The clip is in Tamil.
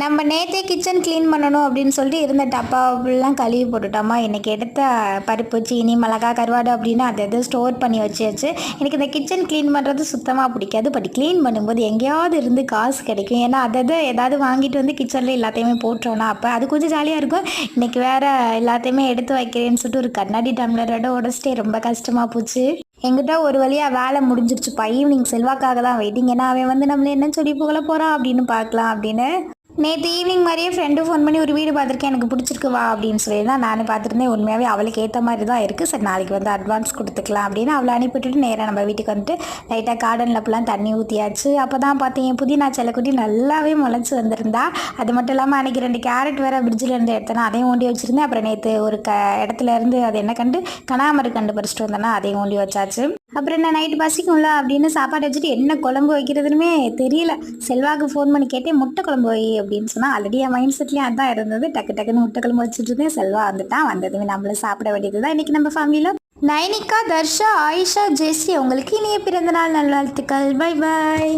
நம்ம நேற்றே கிச்சன் க்ளீன் பண்ணணும் அப்படின்னு சொல்லிட்டு இருந்த டப்பாவெல்லாம் கழுவி போட்டுட்டோமா. இன்றைக்கி எடுத்த பருப்பு சீனி மிளகா கருவாடு அப்படின்னு அதை எது ஸ்டோர் பண்ணி வச்சாச்சு. எனக்கு இந்த கிச்சன் க்ளீன் பண்ணுறது சுத்தமாக பிடிக்காது. பட் க்ளீன் பண்ணும்போது எங்கேயாவது இருந்து காசு கிடைக்கும். ஏன்னா அதை ஏதாவது வாங்கிட்டு வந்து கிச்சனில் எல்லாத்தையுமே போட்டுறோன்னா அப்போ அது கொஞ்சம் ஜாலியாக இருக்கும். இன்றைக்கி வேறு எல்லாத்தையுமே எடுத்து வைக்கிறேன்னு சொல்லிட்டு ஒரு கண்ணாடி டம்ளரோட உடச்சிட்டே ரொம்ப கஷ்டமாக போச்சு. எங்கிட்ட ஒரு வழியாக வேலை முடிஞ்சிருச்சுப்பா. ஈவினிங் செல்வாக்காக தான் வெயிட்டிங் ஏன்னா அவன் வந்து நம்மளை என்ன சொல்லி போகல போகிறான் அப்படின்னு பார்க்கலாம் அப்படின்னு. நேற்று ஈவினிங் மாதிரியே ஃப்ரெண்டு ஃபோன் பண்ணி ஒரு வீடு பார்த்துருக்கேன் எனக்கு பிடிச்சிருக்கு வா அப்படின்னு சொல்லி தான் நானும் பார்த்துருந்தேன் உண்மையாகவே அவளுக்கு ஏற்ற மாதிரி தான் இருக்குது சரி நாளைக்கு வந்து அட்வான்ஸ் கொடுத்துக்கலாம் அப்படின்னு அவளை அனுப்பிவிட்டுட்டு நேராக நம்ம வீட்டுக்கு வந்துட்டு லைட்டாக கார்டனில் அப்பெல்லாம் தண்ணி ஊற்றியாச்சு அப்போ தான் பார்த்தீங்க புதினா செல்லக்குட்டி நல்லாவே முளைச்சி வந்திருந்தா. அது மட்டும் இல்லாமல் அன்றைக்கி ரெண்டு கேரட் வேறு ஃப்ரிட்ஜில் இருந்து எடுத்தேன்னா அதையும் ஊண்டி வச்சுருந்தேன். அப்புறம் நேற்று ஒரு க இடத்துல இருந்து அது என்ன கண்டு கனாமரு கண்டு பறிச்சிட்டு வந்தேன்னா அதையும் ஊண்டி வச்சாச்சு. அப்புறம் என்ன நைட்டு பசிக்கும்ல அப்படின்னு சாப்பாடு வச்சுட்டு என்ன குழம்பு வைக்கிறதுனுமே தெரியல. செல்வாக்கு ஃபோன் பண்ணி கேட்டேன் முட்டை குழம்பு வை அப்படின்னு சொன்னால் ஆல்ரெடி என் மைண்ட் செட்லேயும் அதான் இருந்தது. டக்கு டக்குன்னு முட்டை குழம்பு வச்சுட்டு இருந்தேன். செல்வா வந்துட்டான் வந்ததுமே நம்மளும் சாப்பிட வேண்டியது தான் இன்றைக்கி நம்ம ஃபேமிலியில் நைனிகா தர்ஷா ஆயிஷா ஜெஸ்ஸி உங்களுக்கு இனிய பிறந்தநாள் நல்வாழ்த்துக்கள் பை பை